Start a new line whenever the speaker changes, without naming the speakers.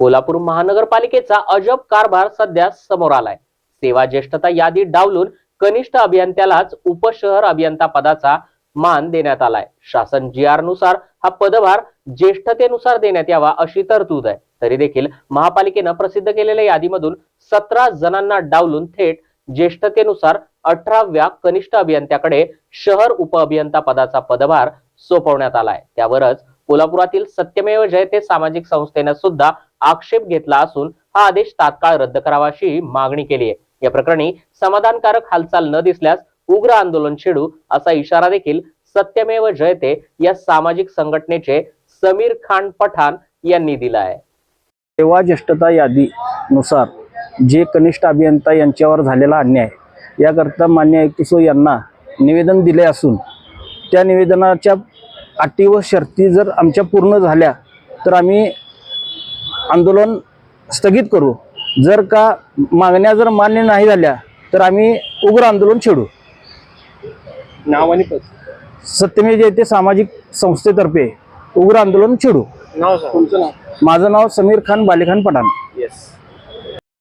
कोल्हापूर महानगरपालिकेचा अजब कारभार सध्या समोर आलाय. सेवा ज्येष्ठता यादी डावलून कनिष्ठ अभियंत्यालाच उपशहर अभियंता पदाचा मान देण्यात आलाय. शासन जी आरनुसार हा पदभार ज्येष्ठतेनुसार देण्यात यावा अशी तरतूद आहे. तरी देखील महापालिकेनं प्रसिद्ध केलेल्या यादीमधून सतरा जणांना डावलून थेट ज्येष्ठतेनुसार अठराव्या कनिष्ठ अभियंत्याकडे शहर उपअभियंता पदाचा पदभार सोपवण्यात आलाय. त्यावरच कोल्हापुरातील सत्यमेव जयते सामाजिक संस्थेनं सुद्धा आक्षेप घेतला असून हा आदेश तात्काळ रद्द करावा अशी मागणी केली आहे. या प्रकरणी समाधानकारक हालचाल न दिसल्यास उग्र आंदोलन छेडू असा इशारा देखील सत्यमेव जयते या सामाजिक संघटनेचे समीर खान पठाण यांनी दिला आहे.
सेवा ज्येष्ठता यादीनुसार जे कनिष्ठ अभियंता यांच्यावर झालेला अन्याय याकरता मान्य आयुक्त यांना निवेदन दिले असून त्या निवेदनाच्या अटी व शर्ती जर आमच्या पूर्ण झाल्या तर आम्ही आंदोलन स्थगित करू. जर का मागण्या जर मान्य नाही झाल्या तर आम्ही उग्र आंदोलन छेडू.
नाव आणि
सत्यमेव जयते सामाजिक संस्थेतर्फे उग्र आंदोलन छेडू.
नाव तुमचं नाव?
माझं नाव समीर खान बालेखान पठाण.
येस